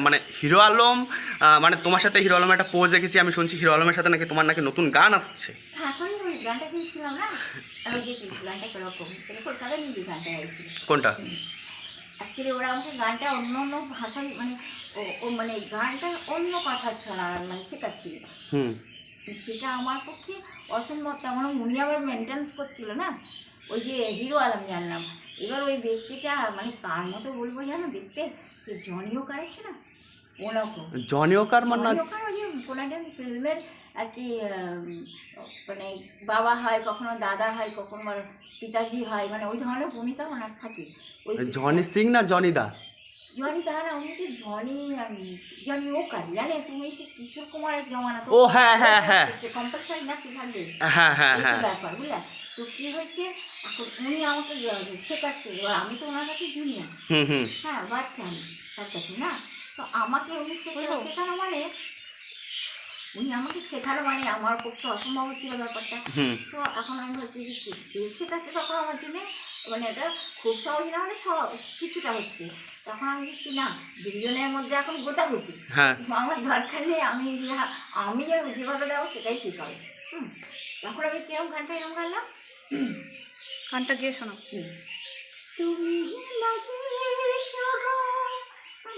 মানে হিরো আলম মানে তোমার সাথে হিরো আলমের একটা পোজ দেখেছি আমি শুনছি হিরো আলমের সাথে নাকি তোমার নাকি নতুন গান আসছে। গাইছিল কোনটা অ্যাকচুয়ালি ওরা আমাকে গানটা অন্য অন্য ভাষায় মানে ও- মানে গানটা অন্য কথা শোনা মানে শেখাচ্ছিল। হুম। সেটা আমার পক্ষে অসম্ভব তেমন মানে উনি আবার মেনটেন্স করছিল না? ওই যে হিরো আলম জানলাম এবার ওই ব্যক্তিটা মানে কার মতো বলব জানো দেখতে? যে জনিও কারেছে না? ওরকম। জনি ওকার মানে ওই যে কোনো ফিল্মের আর কি মানে বাবা হয় কখনো দাদা হয় কখনো পিতাজি হয় মানে ওই ধরনের ভূমিকা ওনার থাকে। ওই জনি সিং না জনি দা জনি তাহারা উনি যে জনি জনি ওকার জানে তুমি সে কিশোর কুমারের জমানা। তো ও, হ্যাঁ, হ্যাঁ, হ্যাঁ। কম্পালসারি না শেখাবে হ্যাঁ হ্যাঁ হ্যাঁ। ব্যাপার বুঝলা? তো কি হয়েছে? এখন উনি আমাকে শেখাচ্ছে এবার আমি তো ওনার কাছে জুনিয়র হুম হুম। হ্যাঁ বাচ্চা আমি তার কাছে না? তো আমাকে উনি শেখা শেখানো মানে উনি আমাকে শেখানো মানে আমার পক্ষে অসম্ভব ছিল ব্যাপারটা। তো এখন আমি ভাবছি যে শেখাচ্ছে তখন আমার জন্য? মানে এটা খুব সহজ না হলে সব কিছুটা হচ্ছে। তখন আমি দেখছি না দুজনের মধ্যে এখন গোটাগুটি। হ্যাঁ। আমার দরকার নেই আমি আমি যেভাবে দেবো সেটাই ঠিক হবে। তখন আমি কিরম গানটা এরকম গাইলাম গানটা গিয়ে শোনো তুমি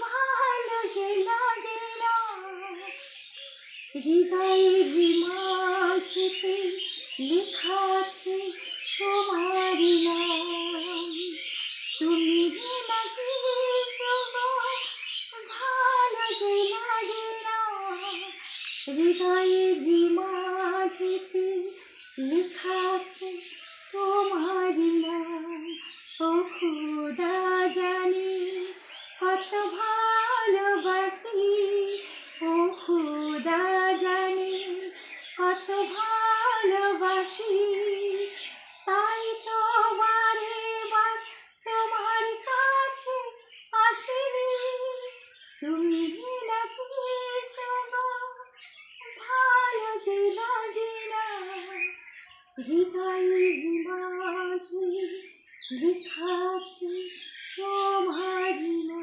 ভালো যে লাগে না। হৃদয়ের মাঝেতে লেখা আছে তোমারই নাম তুমি ভালো যে লাগে না। হৃদয়ের মাঝেতে লেখা আছে, তোমার নাম ও খুদা জানি, কত ভালোবাসি। ও খুদা জানি, কত ভালোবাসি। তাই তোমার এবার তোমার কাছে আসি তুমি নাচি লেখা আছে তোমার নাম